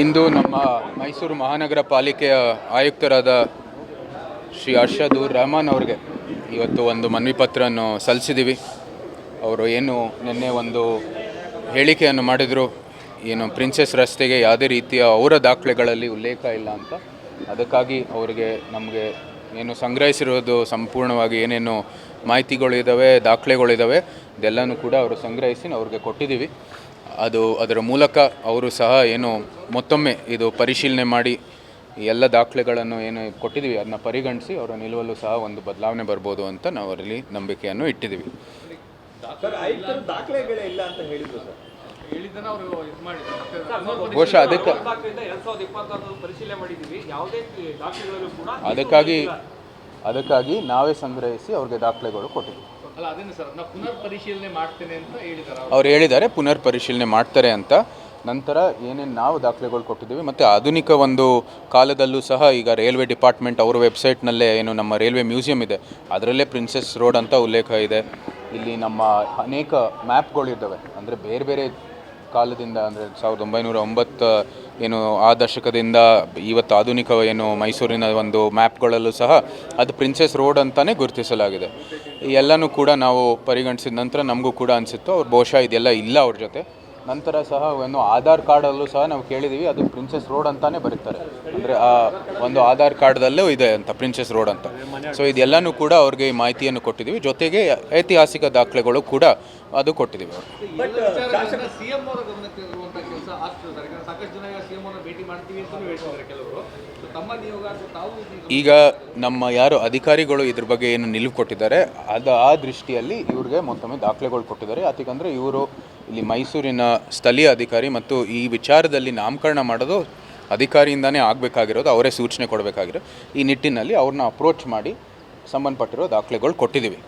ಇಂದು ನಮ್ಮ ಮೈಸೂರು ಮಹಾನಗರ ಪಾಲಿಕೆಯ ಆಯುಕ್ತರಾದ ಶ್ರೀ ಅರ್ಷದೂರ್ ರಹಮಾನ್ ಅವ್ರಿಗೆ ಇವತ್ತು ಒಂದು ಮನವಿ ಪತ್ರವನ್ನು ಸಲ್ಲಿಸಿದ್ದೀವಿ. ಅವರು ಏನು ನಿನ್ನೆ ಒಂದು ಹೇಳಿಕೆಯನ್ನು ಮಾಡಿದರು. ಏನು ಪ್ರಿನ್ಸೆಸ್ ರಸ್ತೆಗೆ ಯಾವುದೇ ರೀತಿಯ ಅವರ ದಾಖಲೆಗಳಲ್ಲಿ ಉಲ್ಲೇಖ ಇಲ್ಲ ಅಂತ. ಅದಕ್ಕಾಗಿ ಅವರಿಗೆ ನಮಗೆ ಏನು ಸಂಗ್ರಹಿಸಿರೋದು ಸಂಪೂರ್ಣವಾಗಿ ಏನೇನು ಮಾಹಿತಿಗಳಿದ್ದಾವೆ ದಾಖಲೆಗಳಿದ್ದಾವೆ ಇದೆಲ್ಲನೂ ಕೂಡ ಅವರು ಸಂಗ್ರಹಿಸಿ ಅವ್ರಿಗೆ ಕೊಟ್ಟಿದ್ದೀವಿ. ಅದು ಅದರ ಮೂಲಕ ಅವರು ಸಹ ಏನು ಮತ್ತೊಮ್ಮೆ ಇದು ಪರಿಶೀಲನೆ ಮಾಡಿ ಎಲ್ಲ ದಾಖಲೆಗಳನ್ನು ಏನು ಕೊಟ್ಟಿದ್ದೀವಿ ಅದನ್ನ ಪರಿಗಣಿಸಿ ಅವರ ನಿಲುವಲ್ಲೂ ಸಹ ಒಂದು ಬದಲಾವಣೆ ಬರ್ಬೋದು ಅಂತ ನಾವು ಅವರಲ್ಲಿ ನಂಬಿಕೆಯನ್ನು ಇಟ್ಟಿದ್ದೀವಿ. ಸರ್ ಆಯುಕ್ತರು ದಾಖಲೆಗಳೇ ಇಲ್ಲ ಅಂತ ಹೇಳಿದ್ರು ಸರ್. ಹೇಳಿದ್ದನ್ನ ಅವರು ಇದು ಮಾಡಿದ್ರು. ಬಹುಶಃ ಅದಕ್ಕೆ ಅದಕ್ಕಾಗಿ ಅದಕ್ಕಾಗಿ ನಾವೇ ಸಂಗ್ರಹಿಸಿ ಅವ್ರಿಗೆ ದಾಖಲೆಗಳು ಕೊಟ್ಟಿದ್ದೀವಿ. ಅಲ್ಲ ಸರ್ ಪುನರ್ ಮಾಡ್ತೇನೆ ಅವ್ರು. ಹೇಳಿದ್ದಾರೆ ಪುನರ್ ಪರಿಶೀಲನೆ ಮಾಡ್ತಾರೆ ಅಂತ. ನಂತರ ಏನೇನು ನಾವು ದಾಖಲೆಗಳು ಕೊಟ್ಟಿದ್ದೀವಿ, ಮತ್ತು ಆಧುನಿಕ ಒಂದು ಕಾಲದಲ್ಲೂ ಸಹ ಈಗ ರೈಲ್ವೆ ಡಿಪಾರ್ಟ್ಮೆಂಟ್ ಅವರ ವೆಬ್ಸೈಟ್ನಲ್ಲೇ ಏನು ನಮ್ಮ ರೈಲ್ವೆ ಮ್ಯೂಸಿಯಂ ಇದೆ, ಅದರಲ್ಲೇ ಪ್ರಿನ್ಸೆಸ್ ರೋಡ್ ಅಂತ ಉಲ್ಲೇಖ ಇದೆ. ಇಲ್ಲಿ ನಮ್ಮ ಅನೇಕ ಮ್ಯಾಪ್ಗಳಿದ್ದಾವೆ ಅಂದರೆ ಬೇರೆ ಬೇರೆ ಕಾಲದಿಂದ, ಅಂದರೆ ಸಾವಿರದ ಒಂಬೈನೂರ ಒಂಬತ್ತು ಏನು ಆ ದಶಕದಿಂದ ಇವತ್ತು ಆಧುನಿಕ ಏನು ಮೈಸೂರಿನ ಒಂದು ಮ್ಯಾಪ್ಗಳಲ್ಲೂ ಸಹ ಅದು ಪ್ರಿನ್ಸೆಸ್ ರೋಡ್ ಅಂತಲೇ ಗುರುತಿಸಲಾಗಿದೆ. ಎಲ್ಲನೂ ಕೂಡ ನಾವು ಪರಿಗಣಿಸಿದ ನಂತರ ನಮಗೂ ಕೂಡ ಅನಿಸಿತ್ತು. ಅವ್ರು ಬಹುಶಃ ಇದೆಲ್ಲ ಇಲ್ಲ ಅವ್ರ ಜೊತೆ. ನಂತರ ಸಹ ಏನು ಆಧಾರ್ ಕಾರ್ಡಲ್ಲೂ ಸಹ ನಾವು ಕೇಳಿದ್ದೀವಿ, ಅದು ಪ್ರಿನ್ಸೆಸ್ ರೋಡ್ ಅಂತಾನೆ ಬರೀತಾರೆ. ಅಂದರೆ ಆ ಒಂದು ಆಧಾರ್ ಕಾರ್ಡ್ದಲ್ಲೂ ಇದೆ ಅಂತ ಪ್ರಿನ್ಸೆಸ್ ರೋಡ್ ಅಂತ. ಸೊ ಇದೆಲ್ಲನೂ ಕೂಡ ಅವ್ರಿಗೆ ಈ ಮಾಹಿತಿಯನ್ನು ಕೊಟ್ಟಿದ್ದೀವಿ. ಜೊತೆಗೆ ಐತಿಹಾಸಿಕ ದಾಖಲೆಗಳು ಕೂಡ ಅದು ಕೊಟ್ಟಿದ್ದೀವಿ ಸಿಎಂ ಅವರ ಈಗ ನಮ್ಮ ಯಾರು ಅಧಿಕಾರಿಗಳು ಇದ್ರ ಬಗ್ಗೆ ಏನು ನಿಲುವು ಕೊಟ್ಟಿದ್ದಾರೆ, ಅದು ಆ ದೃಷ್ಟಿಯಲ್ಲಿ ಇವ್ರಿಗೆ ಮತ್ತೊಮ್ಮೆ ದಾಖಲೆಗಳು ಕೊಟ್ಟಿದ್ದಾರೆ. ಯಾಕಂದರೆ ಇವರು ಇಲ್ಲಿ ಮೈಸೂರಿನ ಸ್ಥಳೀಯ ಅಧಿಕಾರಿ ಮತ್ತು ಈ ವಿಚಾರದಲ್ಲಿ ನಾಮಕರಣ ಮಾಡೋದು ಅಧಿಕಾರಿಯಿಂದನೇ ಆಗಬೇಕಾಗಿರೋದು, ಅವರೇ ಸೂಚನೆ ಕೊಡಬೇಕಾಗಿರೋ ಈ ನಿಟ್ಟಿನಲ್ಲಿ ಅವ್ರನ್ನ ಅಪ್ರೋಚ್ ಮಾಡಿ ಸಂಬಂಧಪಟ್ಟಿರೋ ದಾಖಲೆಗಳು ಕೊಟ್ಟಿದ್ದೀವಿ.